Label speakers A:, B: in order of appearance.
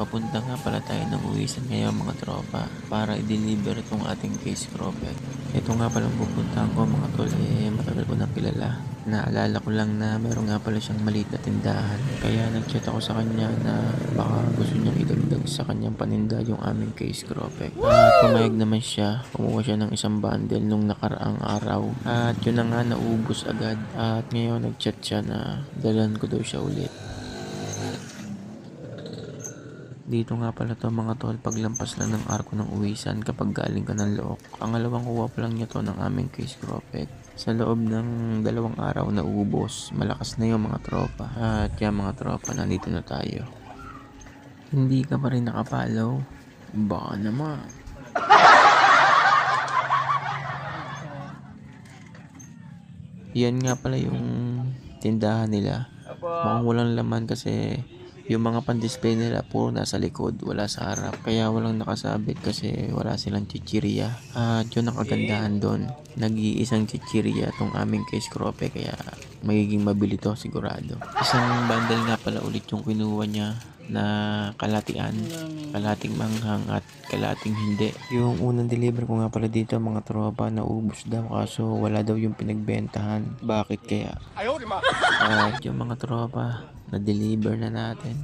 A: papunta nga pala tayo ng uwisan ngayon mga tropa para i-deliver itong ating case cropper. Ito nga palang pupuntahan ko mga tol eh matagal ko nang kilala. Naalala ko lang na meron nga pala siyang maliit na tindahan. Kaya nag-chat ako sa kanya na baka gusto niyang idagdag sa kanyang paninda yung aming case cropper. At pumayag naman siya. Kumuha siya ng isang bundle nung nakaraang araw. At yun na nga naubos agad. At ngayon nag-chat siya na dalan ko daw siya ulit. Dito nga pala to mga tol, paglampas lang ng arko ng uwisan kapag galing ka ng look. Ang alawang kuha pa lang niya to ng aming case cropet. Sa loob ng dalawang araw na ubos, malakas na yung mga tropa. At yung mga tropa, nandito na tayo. Hindi ka pa rin nakapalaw? Baka naman. Yan nga pala yung tindahan nila. Mukhang walang laman kasi yung mga pan-display nila puro nasa likod, wala sa harap. Kaya walang nakasabit kasi wala silang chichirya. At yun ang kagandahan doon. Nag-iisang chichirya tong aming case crope kaya magiging mabili to sigurado. Isang bundle nga pala ulit yung kinuha niya na kalatian, kalating manghang at kalating hindi. Yung unang deliver ko nga pala dito mga tropa naubos daw kaso wala daw yung pinagbentahan. Bakit kaya? At yung mga tropa na-deliver na natin.